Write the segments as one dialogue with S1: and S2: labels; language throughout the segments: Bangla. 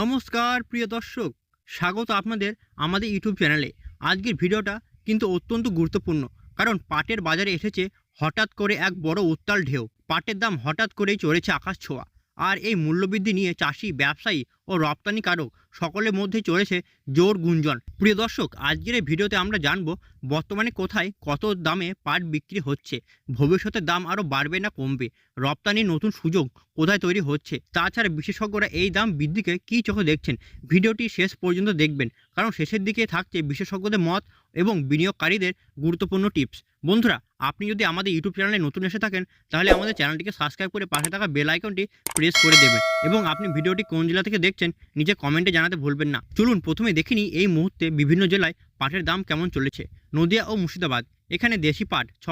S1: নমস্কার, প্রিয় দর্শক। স্বাগত আপনাদের আমাদের ইউটিউব চ্যানেলে। আজকের ভিডিওটা কিন্তু অত্যন্ত গুরুত্বপূর্ণ, কারণ পাটের বাজারে এসেছে হঠাৎ করে এক বড় উত্তাল ঢেউ। পাটের দাম হঠাৎ করেই চড়েছে আকাশ ছোঁয়া। আর এই মূল্যবৃদ্ধি নিয়ে চাষি, ব্যবসায়ী ও রপ্তানিকারক সকলের মধ্যে চলেছে জোর গুঞ্জন। প্রিয় দর্শক, আজকের এই ভিডিওতে আমরা জানব বর্তমানে কোথায় কত দামে পাট বিক্রি হচ্ছে, ভবিষ্যতে দাম আরও বাড়বে না কমবে, রপ্তানির নতুন সুযোগ কোথায় তৈরি হচ্ছে, তাছাড়া বিশেষজ্ঞরা এই দাম বৃদ্ধিকে কী চোখে দেখছেন, ভিডিওটি শেষ পর্যন্ত দেখবেন, কারণ শেষের দিকে থাকছে বিশেষজ্ঞদের মত এবং বিনিয়োগকারীদের গুরুত্বপূর্ণ টিপস। বন্ধুরা, আপনি যদি আমাদের ইউটিউব চ্যানেলে নতুন এসে থাকেন, তাহলে আমাদের চ্যানেলটিকে সাবস্ক্রাইব করে পাশে থাকা বেল আইকনটি প্রেস করে দেবেন এবং আপনি ভিডিওটি কোন জেলা থেকে দেখছেন, নিজে কমেন্টে জানাতে ভুলবেন না। চলুন, প্রথমে দেখিনি এই মুহূর্তে বিভিন্ন জেলায় পাটের দাম কেমন চলেছে। নদিয়া ও মুর্শিদাবাদ। এখানে দেশি পাট ছ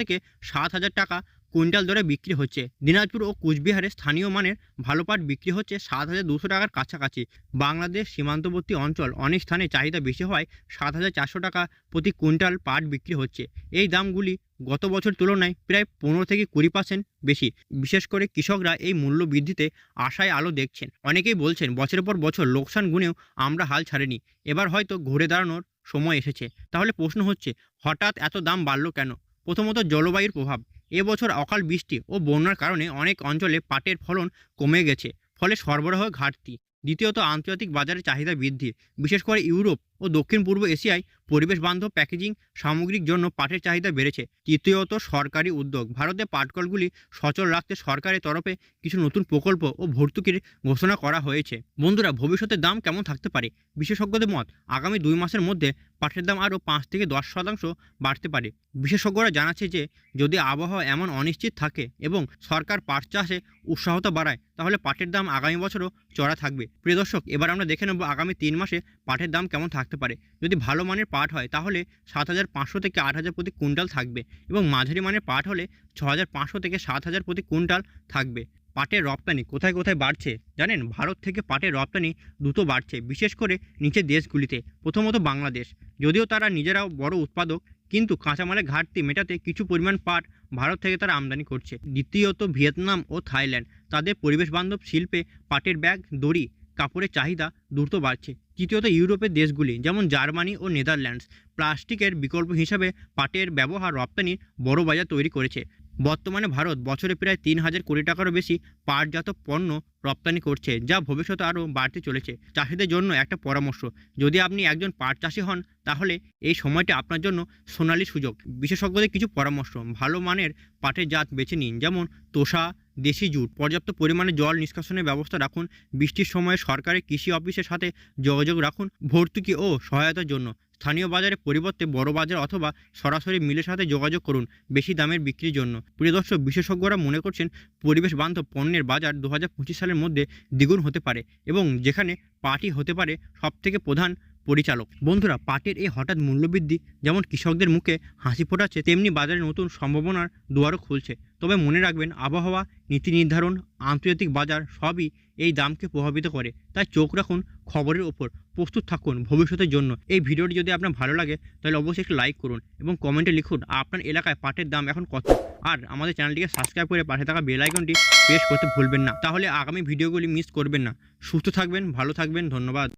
S1: থেকে সাত হাজার টাকা কুইন্টাল দরে বিক্রি হচ্ছে। দিনাজপুর ও কুচবিহারে স্থানীয় মানের ভালো পাট বিক্রি হচ্ছে সাত হাজার দুশো টাকার কাছাকাছি। বাংলাদেশ সীমান্তবর্তী অঞ্চল অনেক স্থানে চাহিদা বেশি হওয়ায় সাত হাজার চারশো টাকা প্রতি কুইন্টাল পাট বিক্রি হচ্ছে। এই দামগুলি গত বছর তুলনায় প্রায় পনেরো থেকে কুড়ি পার্সেন্ট বেশি। বিশেষ করে কৃষকরা এই মূল্য বৃদ্ধিতে আশায় আলো দেখছেন। অনেকেই বলছেন, বছরের পর বছর লোকসান গুনেও আমরা হাল ছাড়িনি। এবার হয়তো ঘুরে দাঁড়ানোর সময় এসেছে। তাহলে প্রশ্ন হচ্ছে, হঠাৎ এত দাম বাড়লো কেন? প্রথমত জলবায়ুর প্রভাব। এবছর অকাল বৃষ্টি ও বন্যার কারণে অনেক অঞ্চলে পাটের ফলন কমে গেছে, ফলে সরবরাহ ঘাটতি। দ্বিতীয়ত, আন্তর্জাতিক বাজারে চাহিদা বৃদ্ধি, বিশেষ করে ইউরোপ। ও দক্ষিণ পূর্ব এশিয়ায় পরিবেশ বান্ধব প্যাকেজিং সামগ্রিক জন্য পাটের চাহিদা বেড়েছে। তৃতীয়ত, সরকারি উদ্যোগ। ভারতে পাটকলগুলি সচল রাখতে সরকারের তরফে কিছু নতুন প্রকল্প ও ভর্তুকির ঘোষণা করা হয়েছে। বন্ধুরা ভবিষ্যতে দাম কেমন থাকতে পারে? বিশেষজ্ঞদের মত, আগামী দুই মাসের মধ্যে পাটের দাম আরও পাঁচ থেকে দশ শতাংশ বাড়তে পারে। বিশেষজ্ঞরা জানাচ্ছে যে, যদি আবহাওয়া এমন অনিশ্চিত থাকে এবং সরকার পাট চাষে উৎসাহতা বাড়ায়, তাহলে পাটের দাম আগামী বছরও চড়া থাকবে। প্রিয় দর্শক, এবার আমরা দেখে নেব আগামী তিন মাসে পাটের দাম কেমন থাকতে পারে। যদি ভালো মানের পাট হয়, তাহলে সাত হাজার পাঁচশো থেকে আট হাজার প্রতি কুইন্টাল থাকবে এবং মাঝারি মানের পাট হলে ছ হাজার পাঁচশো থেকে সাত হাজার প্রতি কুইন্টাল থাকবে। পাটের রপ্তানি কোথায় কোথায় বাড়ছে জানেন? ভারত থেকে পাটের রপ্তানি দ্রুত বাড়ছে, বিশেষ করে নিচের দেশগুলিতে, প্রথমত বাংলাদেশ। যদিও তারা নিজেরাও বড় উৎপাদক, কিন্তু কাঁচামালের ঘাটতি মেটাতে কিছু পরিমাণ পাট ভারত থেকে তারা আমদানি করছে। দ্বিতীয়ত ভিয়েতনাম ও থাইল্যান্ড। তাদের পরিবেশ বান্ধব শিল্পে পাটের ব্যাগ, দড়ি কাপড়ের চাহিদা দ্রুত বাড়ছে। তৃতীয়ত, ইউরোপের দেশগুলি, যেমন জার্মানি ও নেদারল্যান্ডস, প্লাস্টিকের বিকল্প হিসাবে পাটের ব্যবহার রপ্তানির বড় বাজার তৈরি করেছে। বর্তমানে ভারত বছরে প্রায় তিন হাজার কোটি টাকারও বেশি পাটজাত পণ্য রপ্তানি করছে, যা ভবিষ্যতে আরও বাড়তে চলেছে। চাষিদের জন্য একটা পরামর্শ, যদি আপনি একজন পাট চাষি হন, তাহলে এই সময়টা আপনার জন্য সোনালি সুযোগ। বিশেষজ্ঞদের কিছু পরামর্শ, ভালো মানের পাটের জাত বেছে নিন, যেমন তোষা দেশি জুট। পর্যাপ্ত পরিমাণে জল নিষ্কাশনের ব্যবস্থা রাখুন। বৃষ্টির সময়ে সরকারি কৃষি অফিসের সাথে যোগাযোগ রাখুন ভর্তুকি ও সহায়তার জন্য। স্থানীয় বাজারে পরিবর্তে বড় বাজার অথবা সরাসরি মিলের সাথে যোগাযোগ করুন বেশি দামের বিক্রির জন্য। প্রিয় দর্শক, বিশেষজ্ঞরা মনে করছেন পরিবেশ বান্ধব পণ্যের বাজার দু হাজার পঁচিশ সালের মধ্যে দ্বিগুণ হতে পারে এবং যেখানে পাটই হতে পারে সবথেকে প্রধান পরিচালক। বন্ধুরা, পাটের এই হঠাৎ মূল্যবৃদ্ধি যেমন কৃষকদের মুখে হাসি ফোটাচ্ছে, তেমনি বাজারে নতুন সম্ভাবনার দুয়ারও খুলছে। তবে মনে রাখবেন, আবহাওয়া, নীতি নির্ধারণ, আন্তর্জাতিক বাজার সবই এই দামকে প্রভাবিত করে। তাই চোখ রাখুন খবরের ওপর, প্রস্তুত থাকুন ভবিষ্যতের জন্য। এই ভিডিওটি যদি আপনার ভালো লাগে, তাহলে অবশ্যই একটু লাইক করুন এবং কমেন্টে লিখুন আপনার এলাকায় পাটের দাম এখন কত। আর আমাদের চ্যানেলটিকে সাবস্ক্রাইব করে পাশে থাকা বেল আইকনটি প্রেস করতে ভুলবেন না। তাহলে আগামী ভিডিওগুলি মিস করবেন না। সুস্থ থাকবেন, ভালো থাকবেন, ধন্যবাদ।